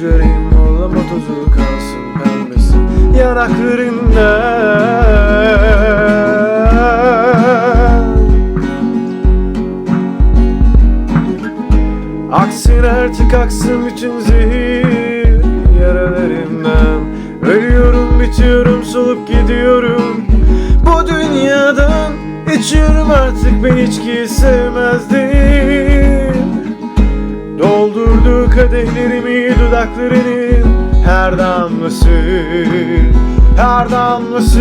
Ellerim mollama tozu kalsın pembesi. Yanaklarında. Aksın artık aksın bütün zehir yaralarımdan. Ölüyorum bitiyorum solup gidiyorum. Bu dünyadan içiyorum artık ben içkiyi sevmezdim kadehlerimi dudaklarının her damlası Her damlası.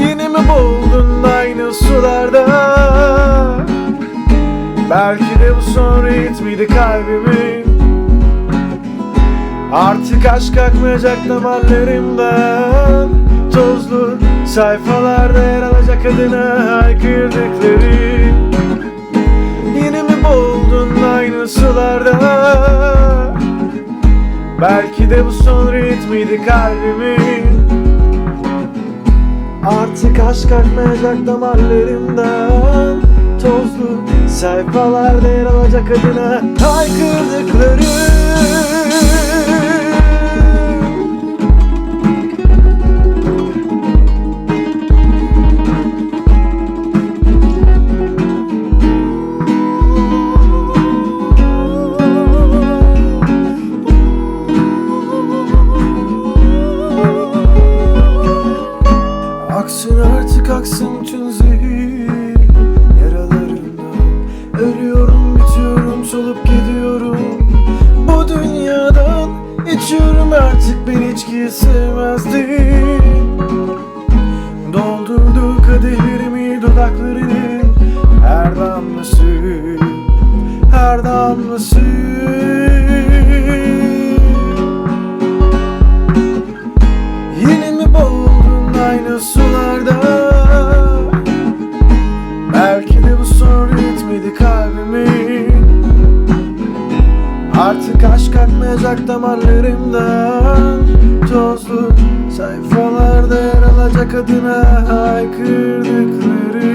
Yine mi boğuldun aynı sularda? Belki de bu son rit miydi kalbimin Artık aşk akmayacak damarlarımdan Tozlu sayfalarda yer alacak adına haykırdıkları Yine mi boğuldun aynı sularda? Belki de bu son ritmiydi kalbimin. Artık aşk akmayacak damarlarımdan. Tozlu sayfalarda yer alacak adına Haykırdıkları Aksın artık aksın tüm zehir. Yaralarımdan Ölüyorum bitiyorum solup gidiyorum. Bu dünyadan içiyorum artık ben içkiyi sevmezdim. Doldurdu kadehlerimi dudaklarının her damlası Her damlası son ritmiydi kalbimin? Artık aşk akmayacak damarlarımdan. Tozlu sayfalarda yer alacak adına haykırdıkları